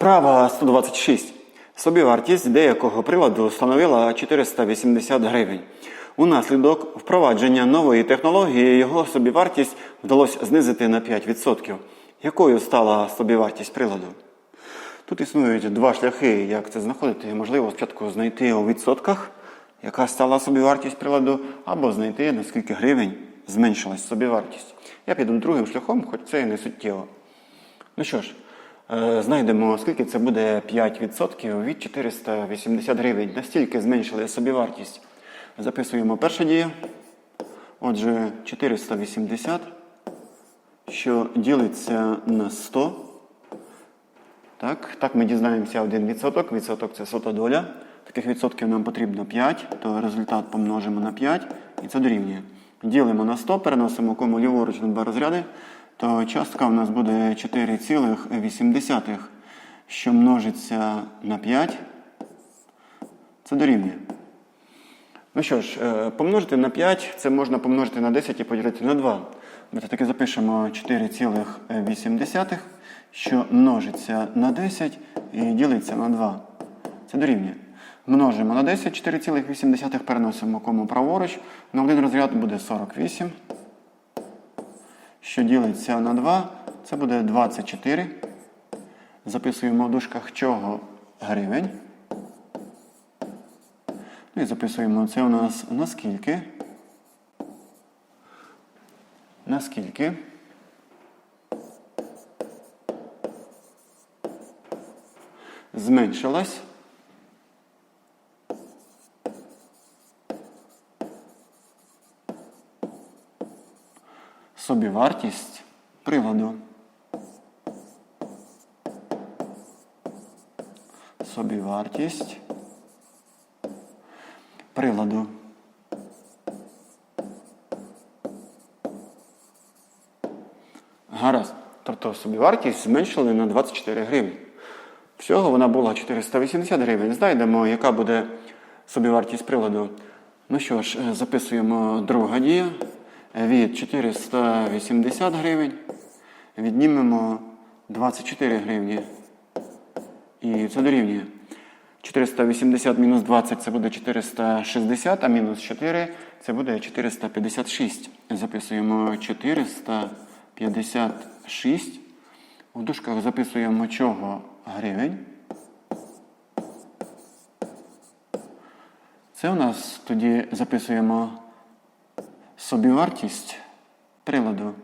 Вправа 126. Собівартість деякого приладу становила 480 гривень. Унаслідок впровадження нової технології його собівартість вдалося знизити на 5%. Якою стала собівартість приладу? Тут існують два шляхи, як це знаходити. Можливо, спочатку знайти у відсотках, яка стала собівартість приладу, або знайти, на скільки гривень зменшилась собівартість. Я піду другим шляхом, хоч це і не суттєво. Ну що ж, знайдемо, скільки це буде 5% від 480 гривень. Настільки зменшили собівартість. Записуємо перша дія. Отже, 480, що ділиться на 100. Так, так ми дізнаємося 1 відсоток. Відсоток це сота доля. Таких відсотків нам потрібно 5, то результат помножимо на 5 і це дорівнює. Ділимо на 100, переносимо кому ліворуч на два розряди, то частка в нас буде 4,8, що множиться на 5. Це дорівнює. Ну що ж, е, помножити на 5, це можна помножити на 10 і поділити на 2. Ми таки запишемо 4,8, що множиться на 10 і ділиться на 2. Це дорівнює. Множимо на 10, 4,8 переносимо кому праворуч. На один розряд буде 48. Що ділиться на 2, це буде 24. Записуємо в дужках чого гривень. Ну і записуємо це у нас наскільки. Наскільки. Зменшилась. Собівартість приладу. Собівартість приладу. Гаразд. Тобто собівартість зменшили на 24 гривні. Всього вона була 480 гривень. Знайдемо, яка буде собівартість приладу. Ну що ж, е, записуємо друга дія. Від 480 гривень. Віднімемо 24 гривні. І це дорівнює. 480 мінус 20 це буде 460, а мінус 4 це буде 456. Записуємо 456. У дужках записуємо чого гривень. Це у нас тоді записуємо собівартість приладу.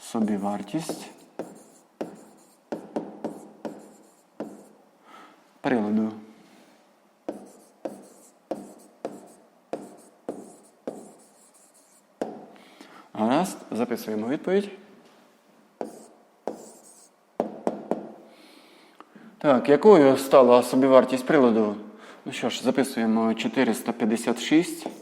Собівартість приладу. Гаразд, записуємо відповідь. Так, якою стала собівартість приладу? Ну що ж, записуємо 456